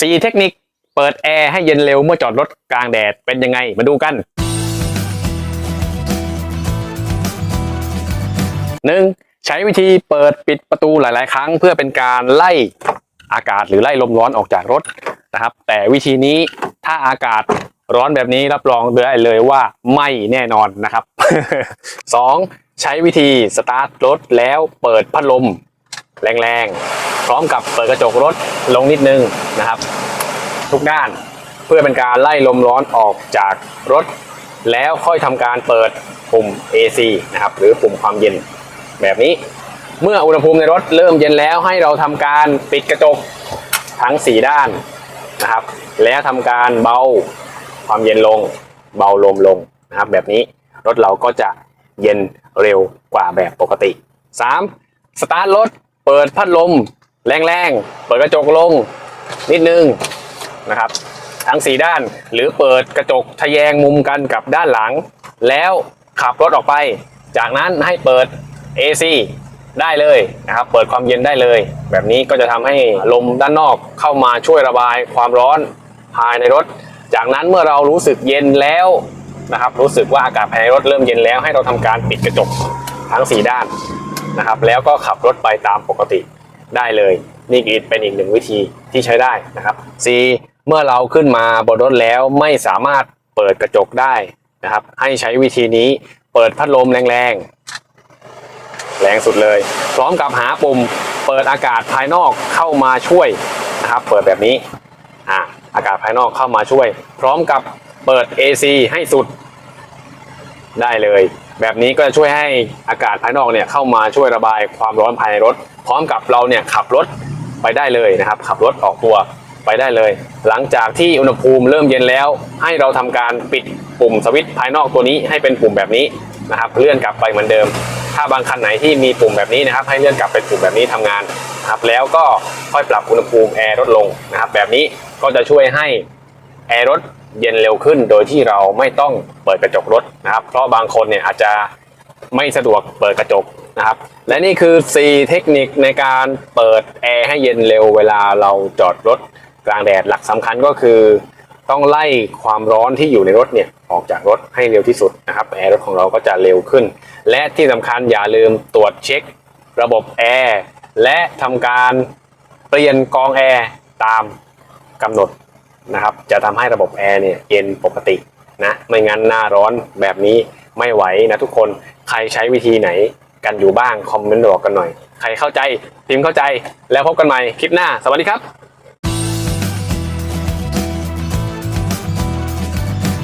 4เทคนิคเปิดแอร์ให้เย็นเร็วเมื่อจอดรถกลางแดดเป็นยังไงมาดูกัน 1. ใช้วิธีเปิดปิดประตูหลาย ๆ ครั้ง เพื่อเป็นการไล่อากาศหรือไล่ลมร้อนออกจากรถนะครับ แต่วิธีนี้ถ้าอากาศร้อนแบบนี้รับรองได้เลยว่าไม่แน่นอนนะครับ 2. ใช้วิธีสตาร์ทรถแล้วเปิดพัดลม แรง ๆ พร้อมกับเปิดกระจกรถลงนิดนึงนะครับ ทุกด้านเพื่อเป็นการไล่ลมร้อนออกจากรถ แล้วค่อยทำการเปิดปุ่ม AC นะครับหรือปุ่มความเย็นแบบนี้ เมื่ออุณหภูมิในรถเริ่มเย็นแล้วให้เราทำการปิดกระจกทั้ง 4 ด้านนะครับ แล้วทำการเบาความเย็นลง เบาลมลงนะครับ แบบนี้รถเราก็จะเย็นเร็วกว่าแบบปกติ 3. สตาร์ทรถเปิดพัดลม แรงๆ เปิดกระจกลงนิดนึงนะครับ ทั้ง4ด้านหรือเปิดกระจกทะแยงมุมกันกับด้านหลัง แล้วขับรถออกไป จากนั้นให้เปิด AC ได้เลยนะครับ เปิดความเย็นได้เลย แบบนี้ก็จะทำให้ลมด้านนอกเข้ามาช่วยระบายความร้อนภายในรถ จากนั้นเมื่อเรารู้สึกเย็นแล้วนะครับ รู้สึกว่าอากาศภายในรถเริ่มเย็นแล้วให้เราทำการปิดกระจกทั้ง 4 ด้านนะครับ แล้วก็ขับรถไปตามปกติ ได้เลย นี่เป็นอีกหนึ่งวิธีที่ใช้ได้นะครับ C เมื่อเราขึ้นมาบนรถแล้วไม่สามารถเปิดกระจกได้นะครับ ให้ใช้วิธีนี้เปิดพัดลมแรงๆ แรงสุดเลย พร้อมกับหาปุ่มเปิดอากาศภายนอกเข้ามาช่วยนะครับ เปิดแบบนี้อ่าอากาศภายนอกเข้ามาช่วย พร้อมกับเปิด AC ให้สุดได้เลย แบบนี้ก็จะช่วยให้อากาศภายนอกเนี่ยเข้ามาช่วยระบายความร้อนภายในรถ พร้อมกับเราเนี่ยขับรถไปได้เลยนะครับ ขับรถออกตัวไปได้เลย หลังจากที่อุณหภูมิเริ่มเย็นแล้ว ให้เราทำการปิดปุ่มสวิตช์ภายนอกตัวนี้ให้เป็นปุ่มแบบนี้นะครับเลื่อนกลับไปเหมือนเดิม ถ้าบางคันไหนที่มีปุ่มแบบนี้นะครับ ให้เลื่อนกลับเป็นปุ่มแบบนี้ทำงานนะครับแล้วก็ค่อยปรับอุณหภูมิแอร์ลดลงนะครับ แบบนี้ก็จะช่วยให้แอร์รถ เย็นเร็วขึ้นโดยที่เราไม่ต้องเปิดกระจกรถนะครับ เพราะบางคนเนี่ยอาจจะไม่สะดวกเปิดกระจกนะครับ และนี่คือ 4 เทคนิคในการเปิดแอร์ให้เย็นเร็วเวลาเราจอดรถกลางแดดหลักสำคัญก็คือ ต้องไล่ความร้อนที่อยู่ในรถเนี่ยออกจากรถให้เร็วที่สุดนะครับแอร์รถของเราก็จะเร็วขึ้น และที่สำคัญอย่าลืมตรวจเช็ค ระบบแอร์และทำการเปลี่ยนกองแอร์ตามกำหนด นะครับ จะทำให้ระบบแอร์เนี่ยเย็นปกตินะไม่งั้นหน้าร้อนแบบนี้ไม่ไหวนะทุกคนใครใช้วิธีไหนกันอยู่บ้างคอมเมนต์บอกกันหน่อย ใครเข้าใจพิมพ์เข้าใจแล้วพบกันใหม่คลิปหน้า สวัสดีครับ